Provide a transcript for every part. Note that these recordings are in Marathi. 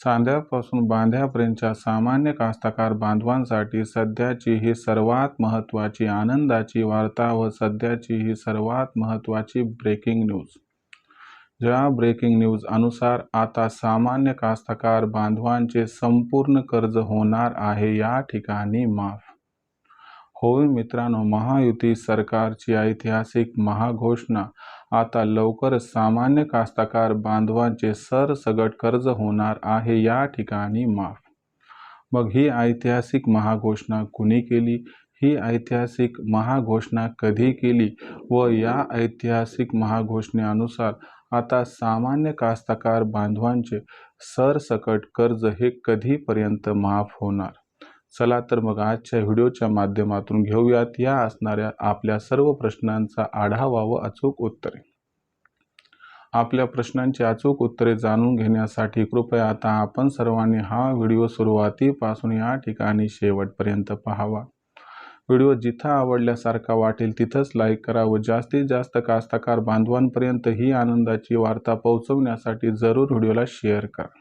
चांद्यापासून बांध्यापर्यंतच्या सामान्य कास्तकार बांधवांसाठी सध्याची ही सर्वात महत्त्वाची आनंदाची वार्ता व सध्याची ही सर्वात महत्त्वाची ब्रेकिंग न्यूज ज्या ब्रेकिंग न्यूज अनुसार आता सामान्य कास्तकार बांधवांचे संपूर्ण कर्ज होणार आहे या ठिकाणी माफ. होय मित्रांनो महायुती सरकारची ऐतिहासिक महाघोषणा. आता लवकरच सामान्य कास्तकार बांधवांचे सरसगट कर्ज होणार आहे या ठिकाणी माफ. मग ही ऐतिहासिक महाघोषणा कुणी केली? ही ऐतिहासिक महाघोषणा कधी केली व या ऐतिहासिक महाघोषणेनुसार आता सामान्य कास्तकार बांधवांचे सरसकट कर्ज हे कधीपर्यंत माफ होणार? चला तर मग आजच्या व्हिडिओच्या माध्यमातून घेऊयात. या असणाऱ्या आपल्या सर्व प्रश्नांचा आढावा व अचूक उत्तरे. आपल्या प्रश्नांची अचूक उत्तरे जाणून घेण्यासाठी कृपया आता आपण सर्वांनी हा व्हिडिओ सुरुवातीपासून या ठिकाणी शेवटपर्यंत पाहावा. व्हिडिओ जिथं आवडल्यासारखा वाटेल तिथंच लाईक करा व जास्तीत जास्त कास्तकार बांधवांपर्यंत ही आनंदाची वार्ता पोहोचवण्यासाठी जरूर व्हिडिओला शेअर करा.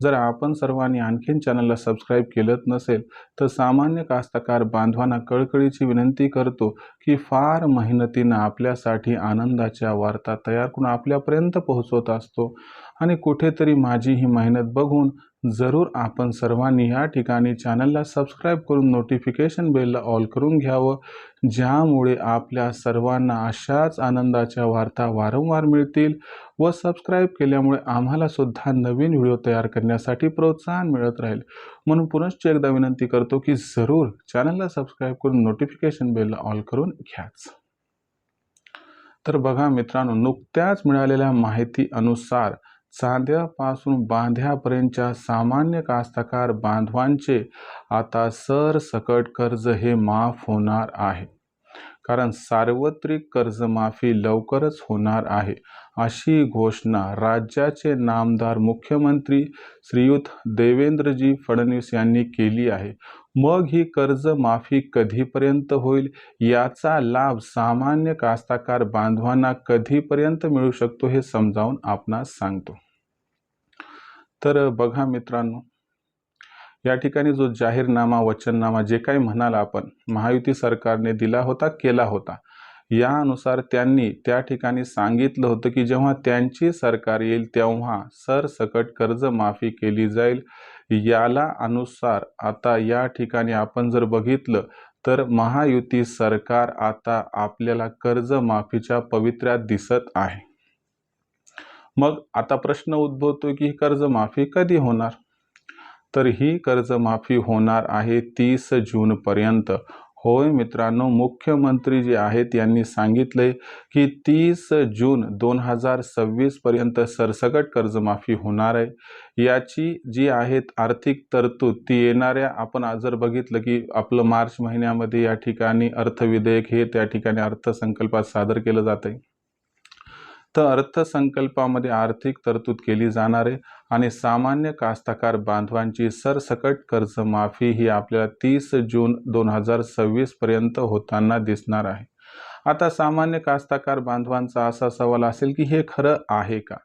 जर आपण सर्वांनी आणखीन चॅनलला सबस्क्राईब केलंच नसेल तर सामान्य कास्तकार बांधवांना कळकळीची विनंती करतो की फार मेहनतीनं आपल्यासाठी आनंदाच्या वार्ता तयार करून आपल्यापर्यंत पोहोचवत असतो. आणि कुठेतरी माझी ही मेहनत बघून जरूर आपण सर्वांनी या ठिकाणी चॅनलला सबस्क्राईब करून नोटिफिकेशन बेलला ऑल करून घ्यावं. ज्यामुळे आपल्या सर्वांना अशाच आनंदाच्या वार्ता वारंवार मिळतील व सबस्क्राईब केल्यामुळे आम्हाला सुद्धा नवीन व्हिडिओ तयार करण्यासाठी प्रोत्साहन मिळत राहील. म्हणून पुनश्च एकदा विनंती करतो की जरूर चॅनलला सबस्क्राईब करून नोटिफिकेशन बेलला ऑल करून घ्याच. तर बघा मित्रांनो नुकत्याच मिळालेल्या माहिती अनुसार चांद्यापासून बांध्यापर्यंतच्या सामान्य कास्तकार बांधवांचे आता सरसकट कर्ज हे माफ होणार आहे. कारण सार्वत्रिक कर्जमाफी लवकरच होणार आहे अशी घोषणा राज्याचे नामदार मुख्यमंत्री श्रीयुत देवेंद्रजी फडणवीस यांनी केली आहे. मग ही कर्जमाफी कधीपर्यंत होईल? याचा लाभ सामान्य कास्तकार बांधवांना कधीपर्यंत मिळू शकतो हे समजावून आपणास सांगतो. तर बघा मित्रांनो या ठिकाणी जो जाहीरनामा वचननामा जे काही म्हणाल आपण महायुती सरकारने दिला होता केला होता यानुसार त्यांनी त्या ठिकाणी सांगितलं होतं की जेव्हा त्यांची सरकार येईल तेव्हा सरसकट कर्जमाफी केली जाईल. याला अनुसार आता या ठिकाणी आपण जर बघितलं तर महायुती सरकार आता आपल्याला कर्जमाफीच्या पवित्र्यात दिसत आहे. मग आता प्रश्न उद्भवतो की ही कर्जमाफी कधी होणार? तर ही कर्जमाफी होणार आहे तीस जूनपर्यंत होय मित्रांनो मुख्यमंत्री जे आहेत यांनी सांगितले की तीस जून दोन हजार सव्वीसपर्यंत सरसकट कर्जमाफी होणार आहे. याची जी आहेत आर्थिक तरतूद ती येणाऱ्या आपण जर बघितलं की आपलं मार्च महिन्यामध्ये या ठिकाणी अर्थविधेयक हे त्या ठिकाणी अर्थसंकल्पात सादर केलं जात आहे तर अर्थसंकल्पामध्ये आर्थिक तरतूद केली जाणार आहे आणि सामान्य कास्तकार बांधवांची सरसकट कर्जमाफी ही आपल्याला तीस जून दोन हजार सव्वीसपर्यंत होताना दिसणार आहे. आता सामान्य कास्तकार बांधवांचा असा सवाल असेल की हे खरं आहे का?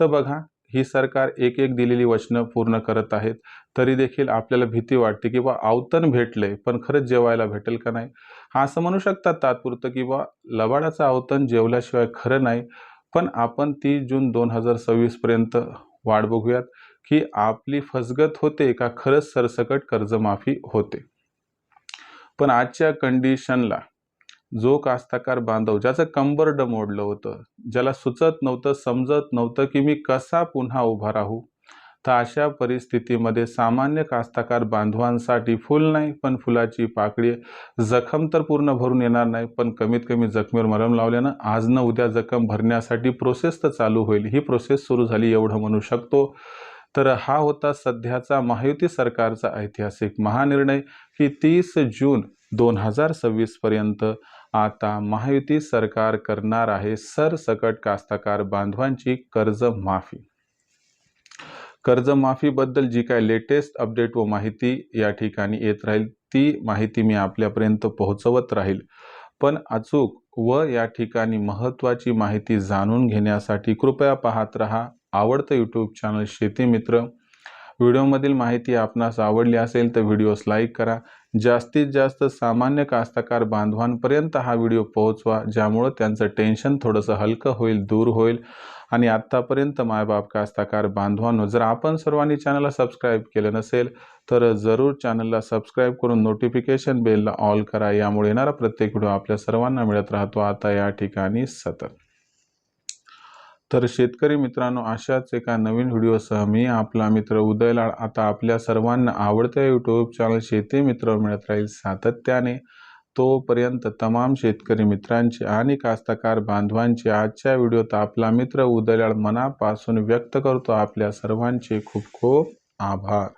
तर बघा ही सरकार एक एक दिलेली वचनं पूर्ण करत आहेत. तरी देखील आपल्याला भीती वाटते की बा अवतन भेटलंय पण खरंच जेवायला भेटेल का नाही? असं म्हणू शकतात तात्पुरतं की बा लबाडाचं अवतन जेवल्याशिवाय खरं नाही. पण आपण तीस जून दोन हजार सव्वीसपर्यंत वाट बघूयात की आपली फसगत होते का खरंच सरसकट कर्जमाफी होते. पण आजच्या कंडिशनला जो कास्तकार बांधव ज्याचं कंबरड मोडलं होतं ज्याला सुचत नव्हतं समजत नव्हतं की मी कसा पुन्हा उभा राहू तर अशा परिस्थितीमध्ये सामान्य कास्तकार बांधवांसाठी फुल नाही पण फुलाची पाकळी जखम तर पूर्ण भरून येणार नाही पण कमीत कमी जखमीवर मरम लावल्यानं आज न उद्या जखम भरण्यासाठी प्रोसेस तर चालू होईल. ही प्रोसेस सुरू झाली एवढं म्हणू शकतो. तर हा होता सध्याचा महायुती सरकारचा ऐतिहासिक महानिर्णय की तीस जून दोन हजार सव्वीसपर्यंत आता महायुती सरकार करणार आहे सरसकट कास्तकार बांधवांची कर्ज माफी कर्जमाफीबद्दल जी काय लेटेस्ट अपडेट व माहिती या ठिकाणी येत राहील ती माहिती मी आपल्यापर्यंत पोहोचवत राहील. पण अचूक व या ठिकाणी महत्त्वाची माहिती जाणून घेण्यासाठी कृपया पाहत रहा आवडतं यूट्यूब चॅनल शेती मित्र. व्हिडिओमधील माहिती आपणास आवडली असेल तर व्हिडिओस लाईक करा. जास्तीत जास्त सामान्य कास्तकार बांधवांपर्यंत हा व्हिडिओ पोहोचवा ज्यामुळं त्यांचं टेन्शन थोडंसं हलकं होईल दूर होईल. आणि आत्तापर्यंत मायबाप कास्ताकार बांधवांनो जर आपण सर्वांनी चॅनलला सबस्क्राईब केलं नसेल तर जरूर चॅनलला सबस्क्राईब करून नोटिफिकेशन बेलला ऑल करा. यामुळे येणारा प्रत्येक व्हिडिओ आपल्या सर्वांना मिळत राहतो. आता या ठिकाणी सतत. तर शेतकरी मित्रांनो अशाच एका नवीन व्हिडिओसह मी आपला मित्र उदयलाळ आता आपल्या सर्वांना आवडत्या यूट्यूब चॅनल शेती मित्र मिळत राहील सातत्याने. तोपर्यंत तमाम शेतकरी मित्रांचे आणि कास्तकार बांधवांचे आजच्या व्हिडिओत आपला मित्र उदयाळ मनापासून व्यक्त करतो. आपल्या सर्वांचे खूप खूप आभार.